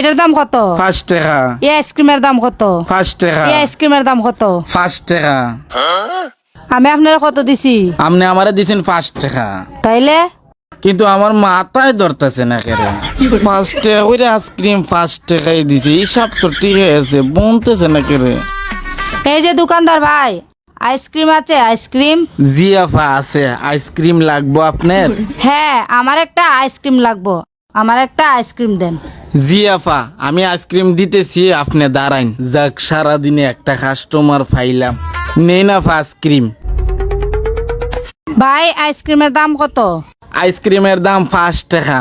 এটার দাম কত? পাঁচ টাকা। এই আইসক্রিমের দাম কত? পাঁচ টাকা। এই আইসক্রিমের দাম কত? পাঁচ টাকা। আমি আপনার কত দিছি? আপনি আমারে দিছেন পাঁচ টাকা। তাইলে? কিন্তু আমার মাথায় ধরতেছে না কেরে পাঁচ টাকা করে আইসক্রিম পাঁচ টাকাই দিছে। হিসাব তো ঠিক আছে বনতেছে না কেরে এই যে দোকানদার ভাই আইসক্রিম আছে আইসক্রিম? জিয়াফা আছে আইসক্রিম লাগবো আপনার? হ্যাঁ আমার একটা আইসক্রিম লাগবো। আমার একটা আইসক্রিম দেন। জিয়াফা আমি আইসক্রিম দিতেছি আপনি দাঁড়াইন যাক সারাদিনে একটা কাস্টমার ফাইলাম নেই না আইসক্রিম। ভাই আইসক্রিমের দাম কত? আইসক্রিমের দাম পাঁচ টাকা।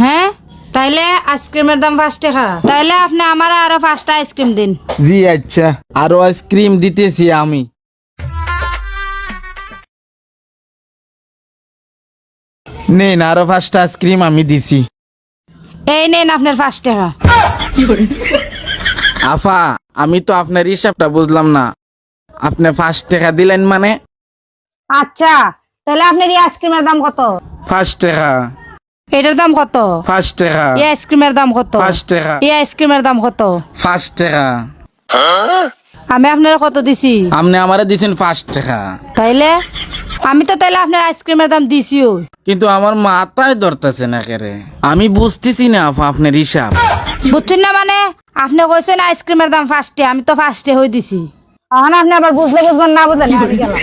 হ্যাঁ? তাইলে আইসক্রিমের দাম পাঁচ টাকা। তাইলে আপনি আমার আরও পাঁচটা আইসক্রিম দিন। জি আচ্ছা। আরও আইসক্রিম দিতেছি আমি। নেন আরও পাঁচটা আইসক্রিম আমি দিছি। এই নেন আপনার পাঁচ টাকা। আফা আমি তো আপনার হিসাবটা বুঝলাম না। আপনি পাঁচ টাকা দিলেন মানে? আচ্ছা তাহলে আপনার এই আইসক্রিমের দাম কত? পাঁচ টাকা। এটার দাম কত? পাঁচ টাকা। এই আইসক্রিমের দাম কত? পাঁচ টাকা। এই আইসক্রিমের দাম কত? পাঁচ টাকা। আমি আপনার কত দিছি? আপনি আমারে দিছেন পাঁচ টাকা। তাইলে? আমি তো তাইলে আপনার আইসক্রিমের দাম দিছিও কিন্তু আমার মাথায় ধরতেছে না কেরে। আমি বুঝতেছি না আপা আপনার হিসাব। বুঝছেন না মানে? আপনি কইছেন আইসক্রিমের দাম ফার্স্টে আমি তো ফার্স্টে হয়ে দিছি। এখন আপনি আবার বুঝলে বুঝবেন না বুঝলেন আমি গেলাম।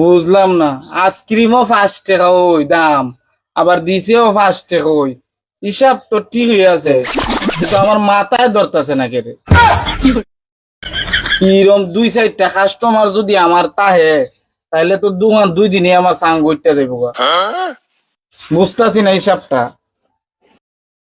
বুঝলাম না। আইসক্রিমও টাকা ওই দাম। আবার দিছেও টাকা ওই হিসাব তো ঠিক হয়ে আছে। কিন্তু আমার মাথায় ধরতেছে না কেরে। এরম দুই চারটা কাস্টমার যদি আমার তাহে তাহলে তো দোকান দুই দিনে আমার সাং গইতে যাইব বুঝতেছি না হিসাবটা